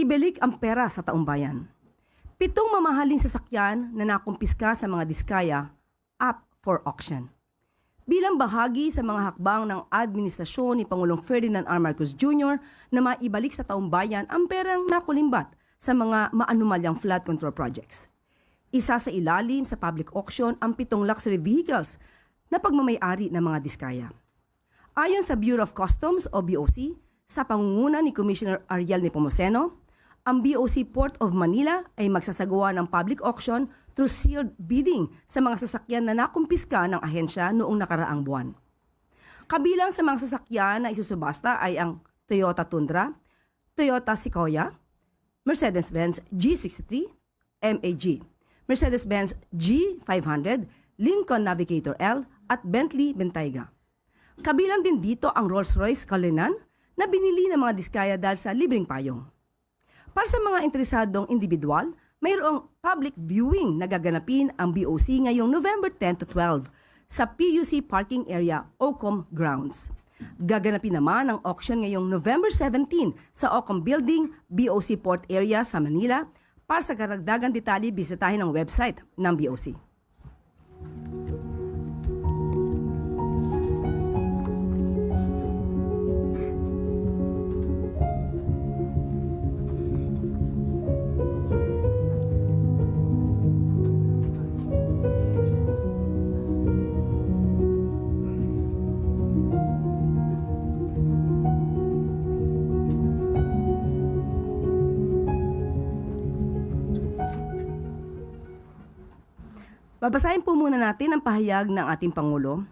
Ibalik ang pera sa taong bayan. Pitong mamahaling sasakyan na nakumpiska sa mga diskaya up for auction. Bilang bahagi sa mga hakbang ng administrasyon ni Pangulong Ferdinand R. Marcos Jr. na maibalik sa taong bayan ang perang nakulimbat sa mga maanumalyang flood control projects. Isa sa ilalim sa public auction ang pitong luxury vehicles na pagmamayari ng mga diskaya. Ayon sa Bureau of Customs o BOC, sa pangunguna ni Commissioner Ariel Nepomuceno, ang BOC Port of Manila ay magsasagawa ng public auction through sealed bidding sa mga sasakyan na nakumpiska ng ahensya noong nakaraang buwan. Kabilang sa mga sasakyan na isusubasta ay ang Toyota Tundra, Toyota Sequoia, Mercedes-Benz G63, MAG, Mercedes-Benz G500, Lincoln Navigator L at Bentley Bentayga. Kabilang din dito ang Rolls-Royce Cullinan na binili ng mga diskaya dahil sa libreng payong. Para sa mga interesadong individual, mayroong public viewing na gaganapin ang BOC ngayong November 10 to 12 sa PUC Parking Area Ocom Grounds. Gaganapin naman ang auction ngayong November 17 sa Ocom Building, BOC Port Area sa Manila. Para sa karagdagan detalye, bisitahin ang website ng BOC. Babasahin po muna natin ang pahayag ng ating Pangulo